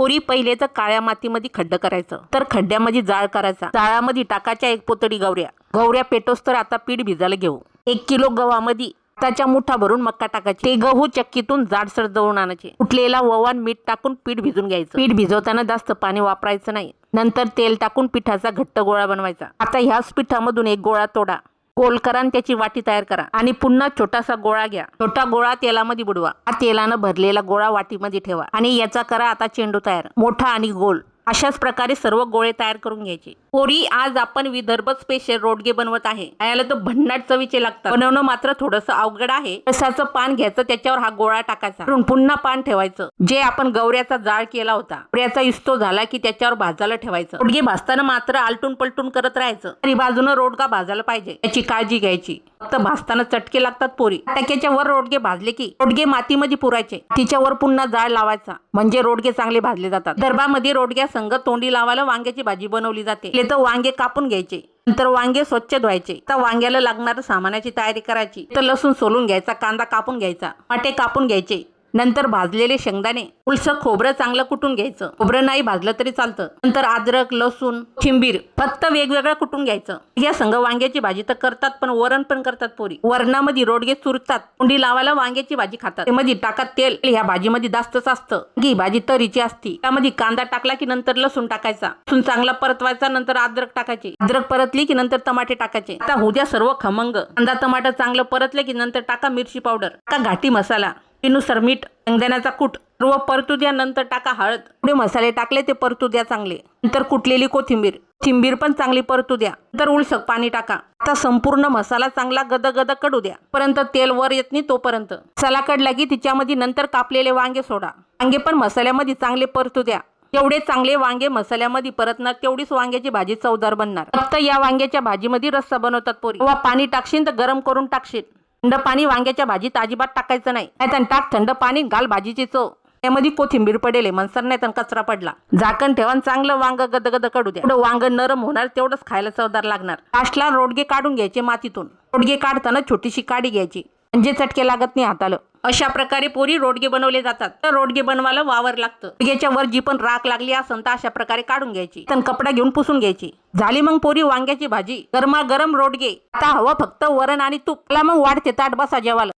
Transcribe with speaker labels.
Speaker 1: पोरी पहिले तर काळ्या मातीमध्ये खड्ड करायचं. तर खड्ड्यामध्ये जाळ करायचा. जाळामध्ये टाकायच्या एक पोतडी गवऱ्या. गवऱ्या पेटोस तर आता पीठ भिजायला घेऊ. एक किलो गव्हामध्ये त्याच्या मुठा भरून मक्का टाकायचे. ते गहू चक्कीतून जाडसर दळून आणायचे. उठलेला ववान मीठ टाकून पीठ भिजून घ्यायचं. पीठ भिजवताना जास्त पाणी वापरायचं नाही. नंतर तेल टाकून पिठाचा घट्ट गोळा बनवायचा. आता ह्याच पिठामधून एक गोळा तोडा. गोल करा आणि त्याची वाटी तयार करा. आणि पुन्हा छोटासा गोळा घ्या. छोटा गोळा तेलामध्ये बुडवा. हा तेलानं भरलेला गोळा वाटीमध्ये ठेवा. आणि याचा करा आता चेंडू तयार. मोठा आणि गोल. अशाच प्रकारे सर्व गोळे तयार करून घ्यायचे. पोरी आज आपण विदर्भ स्पेशल रोडगे बनवत आहे. याला तर भन्नाट चवीचे लागतात. बनवणं मात्र थोडस अवघड आहे. रसाचं पान घ्यायचं त्याच्यावर हा गोळा टाकायचा. पुन्हा पान ठेवायचं. जे आपण गवऱ्याचा जाळ केला होता. गवऱ्याचा इस्तो झाला की त्याच्यावर भाजायला ठेवायचं. रोडगे भाजताना मात्र आलटून पलटून करत राहायचं. आणि बाजूनं रोडगा भाजायला पाहिजे. याची काळजी घ्यायची. फक्त भाजताना चटके लागतात पोरी. टाक्याच्या वर रोडगे भाजले की रोडगे मातीमध्ये पुरायचे. तिच्यावर पुन्हा जाळ लावायचा. म्हणजे रोडगे चांगले भाजले जातात. दरबामध्ये रोडग्या संग तोंडी लावायला वांग्याची भाजी बनवली जाते. तर वांगे कापून घ्यायचे नंतर वांगे स्वच्छ धुवायचे. तर वांग्याला लागणाऱ्या सामानाची तयारी करायची. तर लसूण सोलून घ्यायचा कांदा कापून घ्यायचा माटे कापून घ्यायचे. नंतर भाजलेले शेंगदाणे उलसं खोबरं चांगलं कुटून घ्यायचं. खोबरं नाही भाजलं तरी चालतं. नंतर अद्रक लसूण चिंबीर फक्त वेगवेगळं कुटून घ्यायचं. या संघ वांग्याची भाजी तर करतात पण वरण पण करतात पोरी. वरणामध्ये रोडगे चुरतात कुंडी लावायला वांग्याची भाजी खातात. मध्ये टाकात तेल ह्या भाजीमध्ये जास्तच असतं ही भाजी तरीची असती. त्यामध्ये कांदा टाकला की नंतर लसूण टाकायचा. लसूण चांगला परतवायचा नंतर अद्रक टाकायचे. अद्रक परतली की नंतर टमाटे टाकायचे. आता उद्या सर्व खमंग. कांदा टमाटर चांगलं परतले की नंतर टाका मिरची पावडर. टाका घाटी मसाला. नुसार मीठ शेंगदाण्याचा कूट सर्व परतू द्या नंतर टाका हळद. पुढे मसाले टाकले ते परतू द्या चांगले. नंतर कुटलेली कोथिंबीर. कोथिंबीर पण चांगली परतू द्या नंतर उलसक पाणी टाका. आता संपूर्ण मसाला चांगला गद गद कडू द्या. पर्यंत तेल वर येत नाही तोपर्यंत. मसाला कडला की तिच्यामध्ये नंतर कापलेले वांगे सोडा. वांगे पण मसाल्यामध्ये चांगले परतू द्या. जेवढे चांगले वांगे मसाल्यामध्ये परतणार तेवढीच वांग्याची भाजी चवदार बनणार. फक्त या वांग्याच्या भाजीमध्ये रस्सा बनवतात पोरी. पाणी टाकशील तर गरम करून टाकशील थंड पाणी वांग्याच्या भाजीत अजिबात टाकायचं नाही. नाही टाक थंड पाणी घाल भाजीची चव. त्यामध्ये कोथिंबीर पडेल मनसर नाही तर कचरा पडला. झाकण ठेवा चांगलं वांग गदगद काढू द्या. वांग नरम होणार तेवढंच खायला चवदार लागणार. लास्टला रोडगे काढून घ्यायचे मातीतून. रोडगे काढताना छोटीशी काडी घ्यायची. म्हणजे चटके लागत नाही हाताला. अशा प्रकारे पोरी रोडगे बनवले जातात. तर रोडगे बनवायला वावर लागतं. रोडग्याच्या वर जी पण राख लागली असेल तर अशा प्रकारे काढून घ्यायची. तर कपडा घेऊन पुसून घ्यायची. झाली मग पोरी वांग्याची भाजी. गरमा गरम रोडगे. आता हवं फक्त वरण आणि तूप. मग वाढते ताट बसा जेवायला.